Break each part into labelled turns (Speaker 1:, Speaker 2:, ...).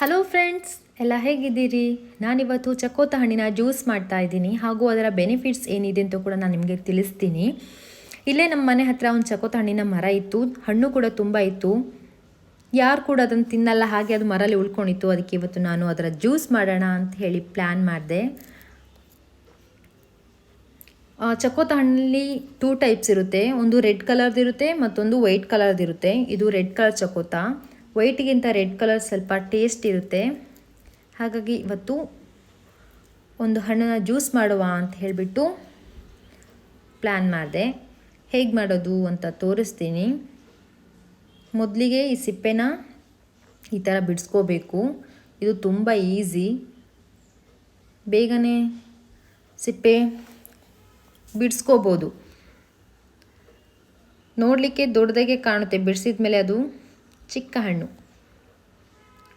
Speaker 1: Hello friends ಎಲ್ಲ ಹೇಗಿದ್ದೀರಿ? ನಾನಿವತ್ತು ಚಕೋತ ಹಣ್ಣಿನ ಜ್ಯೂಸ್ ಮಾಡ್ತಾ ಇದ್ದೀನಿ. ಹಾಗೂ ಅದರ ಬೆನಿಫಿಟ್ಸ್ ಏನಿದೆ ಅಂತ ಕೂಡ ನಾನು ನಿಮಗೆ ತಿಳಿಸ್ತೀನಿ. ಇಲ್ಲೇ ನಮ್ಮ ಮನೆ ಹತ್ರ ಒಂದು ಚಕೋತ ಹಣ್ಣಿನ ಮರ ಇತ್ತು. ಹಣ್ಣು ಕೂಡ ತುಂಬ ಇತ್ತು. ಯಾರು ಕೂಡ ಅದನ್ನು ತಿನ್ನಲ್ಲ, ಹಾಗೆ ಅದು ಮರಲ್ಲಿ ಉಳ್ಕೊಂಡಿತ್ತು. ಅದಕ್ಕೆ ಇವತ್ತು ನಾನು ಅದರ ಜ್ಯೂಸ್ ಮಾಡೋಣ ಅಂತ ಹೇಳಿ ಪ್ಲ್ಯಾನ್ ಮಾಡಿದೆ. ಚಕೋತ ಹಣ್ಣಲ್ಲಿ ಟೂ ಟೈಪ್ಸ್ ಇರುತ್ತೆ. ಒಂದು ರೆಡ್ ಕಲರ್ದಿರುತ್ತೆ ಮತ್ತೊಂದು ವೈಟ್ ಕಲರ್ದಿರುತ್ತೆ ಇದು ರೆಡ್ ಕಲರ್ ಚಕೋತ ವೈಟ್ಗಿಂತ ರೆಡ್ ಕಲರ್ ಸ್ವಲ್ಪ ಟೇಸ್ಟ್ ಇರುತ್ತೆ. ಹಾಗಾಗಿ ಇವತ್ತು ಒಂದು ಹಣ್ಣನ್ನು ಜ್ಯೂಸ್ ಮಾಡುವ ಅಂತ ಹೇಳಿಬಿಟ್ಟು ಪ್ಲ್ಯಾನ್ ಮಾಡಿದೆ. ಹೇಗೆ ಮಾಡೋದು ಅಂತ ತೋರಿಸ್ತೀನಿ. ಮೊದಲಿಗೆ ಈ ಸಿಪ್ಪೆನ ಈ ಥರ ಬಿಡಿಸ್ಕೋಬೇಕು. ಇದು ತುಂಬ ಈಸಿ. ಬೇಗನೆ ಸಿಪ್ಪೆ ಬಿಡಿಸ್ಕೋಬೋದು. ನೋಡಲಿಕ್ಕೆ ದೊಡ್ಡದಾಗೆ ಕಾಣುತ್ತೆ. ಬಿಡಿಸಿದ ಮೇಲೆ ಅದು ಚಿಕ್ಕ ಹಣ್ಣು.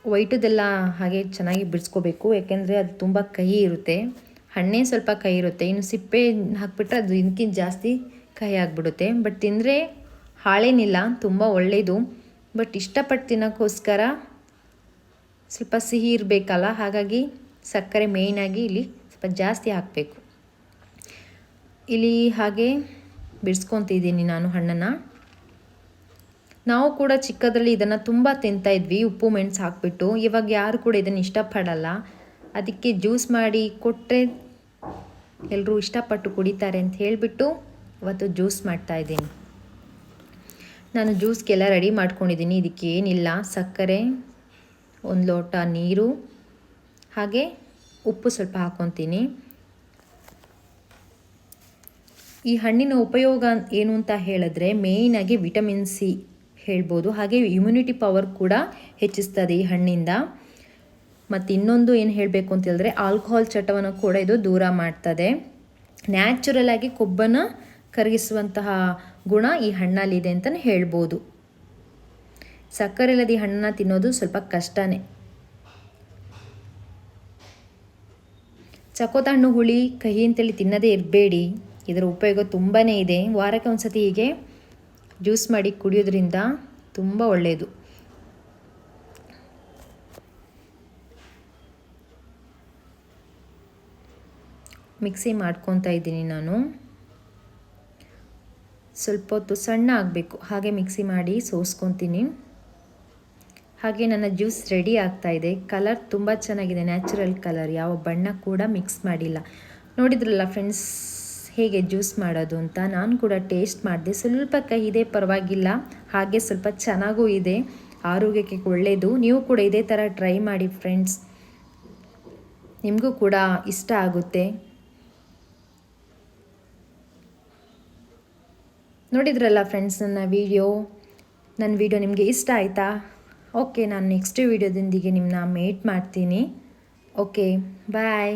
Speaker 1: ವೈಟದೆಲ್ಲ ಹಾಗೆ ಚೆನ್ನಾಗಿ ಬಿಡಿಸ್ಕೋಬೇಕು, ಯಾಕೆಂದರೆ ಅದು ತುಂಬ ಕಹಿ ಇರುತ್ತೆ. ಹಣ್ಣೇ ಸ್ವಲ್ಪ ಕಹಿ ಇರುತ್ತೆ. ಇನ್ನು ಸಿಪ್ಪೆ ಹಾಕಿಬಿಟ್ರೆ ಅದು ಇದಕ್ಕಿಂತ ಜಾಸ್ತಿ ಕಹಿ ಆಗಿಬಿಡುತ್ತೆ. ಬಟ್ ತಿಂದರೆ ಹಾಳೇನಿಲ್ಲ, ತುಂಬ ಒಳ್ಳೆಯದು ಬಟ್ ಇಷ್ಟಪಟ್ಟು ತಿನ್ನೋಕ್ಕೋಸ್ಕರ ಸ್ವಲ್ಪ ಸಿಹಿ ಇರಬೇಕಲ್ಲ, ಹಾಗಾಗಿ ಸಕ್ಕರೆ ಮೇಯ್ನಾಗಿ ಇಲ್ಲಿ ಸ್ವಲ್ಪ ಜಾಸ್ತಿ ಹಾಕಬೇಕು. ಇಲ್ಲಿ ಹಾಗೆ ಬಿಡಿಸ್ಕೊತಿದ್ದೀನಿ ನಾನು ಹಣ್ಣನ್ನು. ನಾವು ಕೂಡ ಚಿಕ್ಕದ್ರಲ್ಲಿ ಇದನ್ನು ತುಂಬ ತಿಂತಾ ಇದ್ವಿ, ಉಪ್ಪು, ಮೆಣಸು ಹಾಕ್ಬಿಟ್ಟು. ಇವಾಗ ಯಾರು ಕೂಡ ಇದನ್ನು ಇಷ್ಟಪಡಲ್ಲ. ಅದಕ್ಕೆ ಜ್ಯೂಸ್ ಮಾಡಿ ಕೊಟ್ಟರೆ ಎಲ್ಲರೂ ಇಷ್ಟಪಟ್ಟು ಕುಡಿತಾರೆ ಅಂತ ಹೇಳಿಬಿಟ್ಟು ಇವತ್ತು ಜ್ಯೂಸ್ ಮಾಡ್ತಾ ಇದ್ದೀನಿ. ನಾನು ಜ್ಯೂಸ್ಗೆಲ್ಲ ರೆಡಿ ಮಾಡ್ಕೊಂಡಿದ್ದೀನಿ. ಇದಕ್ಕೆ ಏನಿಲ್ಲ, ಸಕ್ಕರೆ, ಒಂದು ಲೋಟ ನೀರು, ಹಾಗೆ ಉಪ್ಪು ಸ್ವಲ್ಪ ಹಾಕ್ಕೊತೀನಿ ಈ ಹಣ್ಣಿನ ಉಪಯೋಗ ಏನು ಅಂತ ಹೇಳಿದ್ರೆ ಮೇಯ್ನಾಗಿ ವಿಟಮಿನ್ ಸಿ ಹೇಳ್ಬೋದು. ಹಾಗೆ ಇಮ್ಯುನಿಟಿ ಪವರ್ ಕೂಡ ಹೆಚ್ಚಿಸ್ತದೆ ಈ ಹಣ್ಣಿಂದ. ಮತ್ತು ಇನ್ನೊಂದು ಏನು ಹೇಳಬೇಕು ಅಂತ ಆಲ್ಕೋಹಾಲ್ ಚಟವನ್ನು ಕೂಡ ಇದು ದೂರ ಮಾಡ್ತದೆ. ನ್ಯಾಚುರಲ್ ಆಗಿ ಕೊಬ್ಬನ್ನು ಕರಗಿಸುವಂತಹ ಗುಣ ಈ ಹಣ್ಣಲ್ಲಿದೆ ಅಂತಲೇ ಹೇಳ್ಬೋದು. ಸಕ್ಕರೆ ಇಲ್ಲದ ಈ ಹಣ್ಣನ್ನು ತಿನ್ನೋದು ಸ್ವಲ್ಪ ಕಷ್ಟನೇ. ಚಕೋತ ಹಣ್ಣು ಹುಳಿ ಕಹಿ ಅಂತೇಳಿ ತಿನ್ನದೇ ಇರಬೇಡಿ. ಇದರ ಉಪಯೋಗ ತುಂಬಾ ಇದೆ. ವಾರಕ್ಕೆ ಒಂದು ಸತಿ ಹೀಗೆ ಜ್ಯೂಸ್ ಮಾಡಿ ಕುಡಿಯೋದ್ರಿಂದ ತುಂಬ ಒಳ್ಳೆಯದು ಮಿಕ್ಸಿ ಮಾಡ್ಕೊತಾ ಇದ್ದೀನಿ ನಾನು. ಸ್ವಲ್ಪ ಹೊತ್ತು ಸಣ್ಣ ಆಗಬೇಕು. ಹಾಗೆ ಮಿಕ್ಸಿ ಮಾಡಿ ಸೋಸ್ಕೊತೀನಿ. ಹಾಗೆ ನನ್ನ ಜ್ಯೂಸ್ ರೆಡಿ ಆಗ್ತಾ ಇದೆ. ಕಲರ್ ತುಂಬ ಚೆನ್ನಾಗಿದೆ. Natural colour. ಯಾವ ಬಣ್ಣ ಕೂಡ ಮಿಕ್ಸ್ ಮಾಡಿಲ್ಲ. ನೋಡಿದ್ರಲ್ಲ ಫ್ರೆಂಡ್ಸ್? ಹೇಗೆ ಜ್ಯೂಸ್ ಮಾಡೋದು ಅಂತ ನಾನು ಕೂಡ ಟೇಸ್ಟ್ ಮಾಡಿದೆ. ಸ್ವಲ್ಪ ಕೈ ಇದೆ, ಪರವಾಗಿಲ್ಲ. ಹಾಗೆ ಸ್ವಲ್ಪ ಚೆನ್ನಾಗೂ ಇದೆ. ಆರೋಗ್ಯಕ್ಕೆ ಒಳ್ಳೆಯದು ನೀವು ಕೂಡ ಇದೇ ಥರ ಟ್ರೈ ಮಾಡಿ ಫ್ರೆಂಡ್ಸ್. ನಿಮಗೂ ಕೂಡ ಇಷ್ಟ ಆಗುತ್ತೆ. ನೋಡಿದ್ರಲ್ಲ ಫ್ರೆಂಡ್ಸ್ ನನ್ನ ವಿಡಿಯೋ? ನನ್ನ ವಿಡಿಯೋ ನಿಮಗೆ ಇಷ್ಟ ಆಯಿತಾ? ಓಕೆ, ನಾನು ನೆಕ್ಸ್ಟ್ ವಿಡಿಯೋದೊಂದಿಗೆ ನಿಮ್ಮನ್ನ ಮೇಟ್ ಮಾಡ್ತೀನಿ. Okay, bye.